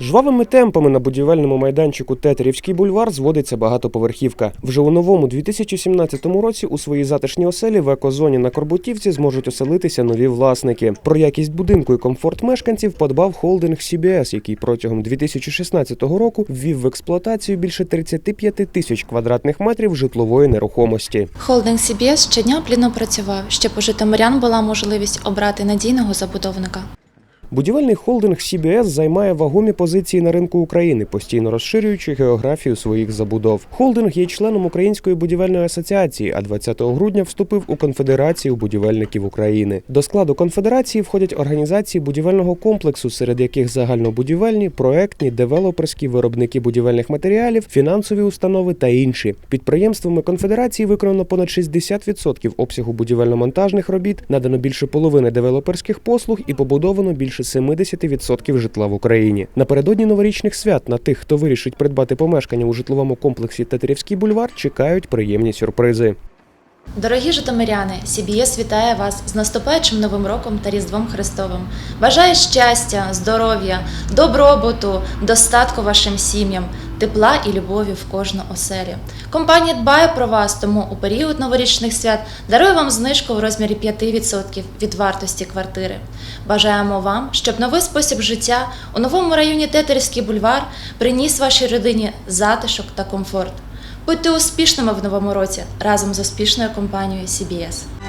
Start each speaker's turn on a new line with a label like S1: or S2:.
S1: Жвавими темпами на будівельному майданчику Тетерівський бульвар зводиться багатоповерхівка. Вже у новому 2017 році у своїй затишній оселі в екозоні на Корбутівці зможуть оселитися нові власники. Про якість будинку і комфорт мешканців подбав холдинг CBS, який протягом 2016 року ввів в експлуатацію більше 35 тисяч квадратних метрів житлової нерухомості.
S2: Холдинг CBS щодня плідно працював, щоб у житомирян була можливість обрати надійного забудовника.
S1: Будівельний холдинг CBS займає вагомі позиції на ринку України, постійно розширюючи географію своїх забудов. Холдинг є членом Української будівельної асоціації, а 20 грудня вступив у Конфедерацію будівельників України. До складу конфедерації входять організації будівельного комплексу, серед яких загальнобудівельні, проектні, девелоперські, виробники будівельних матеріалів, фінансові установи та інші. Підприємствами конфедерації виконано понад 60% обсягу будівельно-монтажних робіт, надано більше половини девелоперських послуг і побудовано більше 70% житла в Україні. Напередодні новорічних свят на тих, хто вирішить придбати помешкання у житловому комплексі Тетерівський бульвар, чекають приємні сюрпризи.
S2: Дорогі житомиряни, CBS вітає вас з наступаючим новим роком та Різдвом Христовим. Бажає щастя, здоров'я, добробуту, достатку вашим сім'ям, тепла і любові в кожну оселі. Компанія дбає про вас, тому у період новорічних свят дарує вам знижку в розмірі 5% від вартості квартири. Бажаємо вам, щоб новий спосіб життя у новому районі Тетерівський бульвар приніс вашій родині затишок та комфорт. Будьте успішними в новому році разом з успішною компанією CBS.